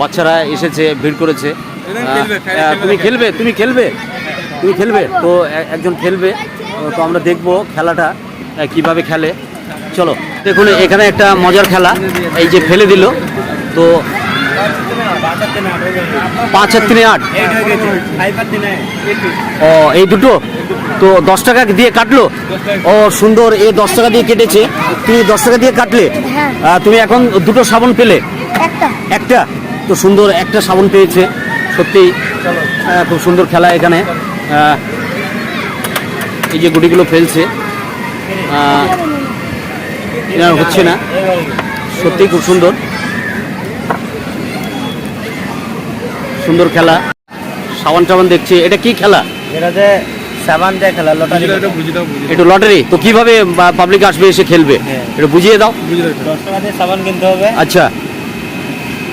বাচ্চারা এসেছে ভিড় করেছে। তুমি খেলবে। তুমি খেলবে তুমি খেলবে। তো একজন খেলবে তো আমরা দেখব খেলাটা কীভাবে খেলে। চলো দেখুন এখানে একটা মজার খেলা এই যে ফেলে দিল। তো পাঁচ আর তিনে আট ও এই দুটো? তো দশ টাকা দিয়ে কাটলো? ও সুন্দর এ দশ টাকা দিয়ে কেটেছে। তুমি দশ টাকা দিয়ে কাটলে? হ্যাঁ। তুমি এখন দুটো সাবান পেলে? একটা। একটা? তো সুন্দর একটা সাবান পেয়েছে। সত্যি খুব সুন্দর খেলা এখানে। এই যে গুটিগুলো ফেলছে হচ্ছে না। সত্যি খুব সুন্দর। সুন্দর খেলা। সাবান টাবান দেখছি। এটা কি খেলা? সাবান খেলা লটারি। একটু লটারি? তো কীভাবে পাবলিক আসবে এসে খেলবে? হ্যাঁ। একটু বুঝিয়ে দাও। বুঝিয়ে দাও। একটু। দশ টাকা দিয়ে সাবান কিনতে হবে। আচ্ছা।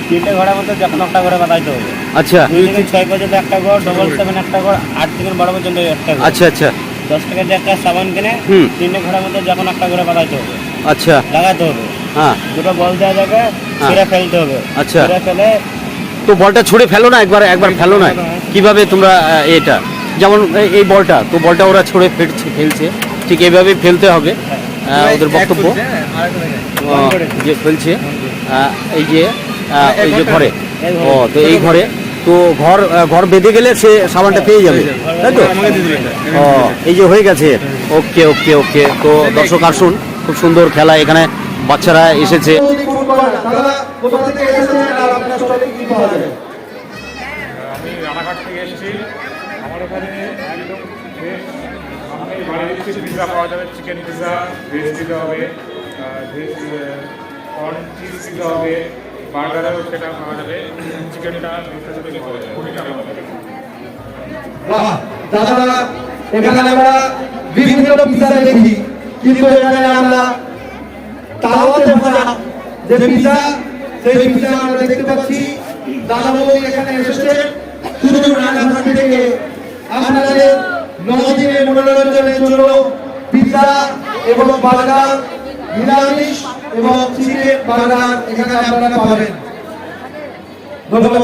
তিনটে ঘোড়ার মধ্যে যখন একটা করে বাঁধাইতে হবে। আচ্ছা। দুই থেকে ছয় পর্যন্ত একটা ঘর ডবল সেভেন একটা ঘর আট থেকে বারো পর্যন্ত একটা ঘর আচ্ছা আচ্ছা। দশ টাকা দিয়ে একটা সাবান কিনে হুম। তিনটে মধ্যে যখন একটা করে বাঁধাইতে হবে। আচ্ছা। লাগাতে হবে। হ্যাঁ। দুটো বল দেওয়া যাবে ছিঁড়ে ফেলতে হবে। আচ্ছা। ছিঁড়ে ফেলে তো বলটা ছুঁড়ে ফেলো না একবার একবার ফেলো না। কীভাবে তোমরা এটা? যেমন এই- বলটা তো বলটা ওরা ছুড়ে ফেলছে ফেলছে। ঠিক এইভাবে ফেলতে হবে। ওদের বক্তব্য। হ্যাঁ, দেখে। আহ, যে ফেলছে। এই যে আহ, এই যে ঘরে। ও তো এই ঘরে তো ঘর ঘর বেঁধে গেলে সে সাবানটা পেয়ে যাবে। তাই তো। ও এই যে হয়ে গেছে। ওকে ওকে ওকে। তো দর্শক আসুন খুব সুন্দর খেলা এখানে বাচ্চারা এসেছে। পাওয়া যাবে আমি রানাঘাট থেকে এসেছি আমার ওখানে একদম ফ্রেশ আমাকে বাড়ি পিৎজা পাওয়া যাবে চিকেন পিৎজা ভেজ পিৎজা হবে ভেজ কর্ন চিজ পিৎজা হবে বার্গারও সেটা পাওয়া যাবে। চিকেনটা কুড়ি টাকা। আমরা বিভিন্ন পিজা দেখি। কিন্তু এখানে আমরা তাওয়াতে ভরা যে পিজা সেই পিজা আমরা দেখতে পাচ্ছি। দাদা বাবু এখানে এসেছে। শুধু রান্নাঘর থেকে আপনাদের নদিনের মনোরঞ্জনের জন্য পিজা এবং বার্গার নিরামিষ এবং চিকেন বার্গার এখানে আপনারা পাবেন। ধন্যবাদ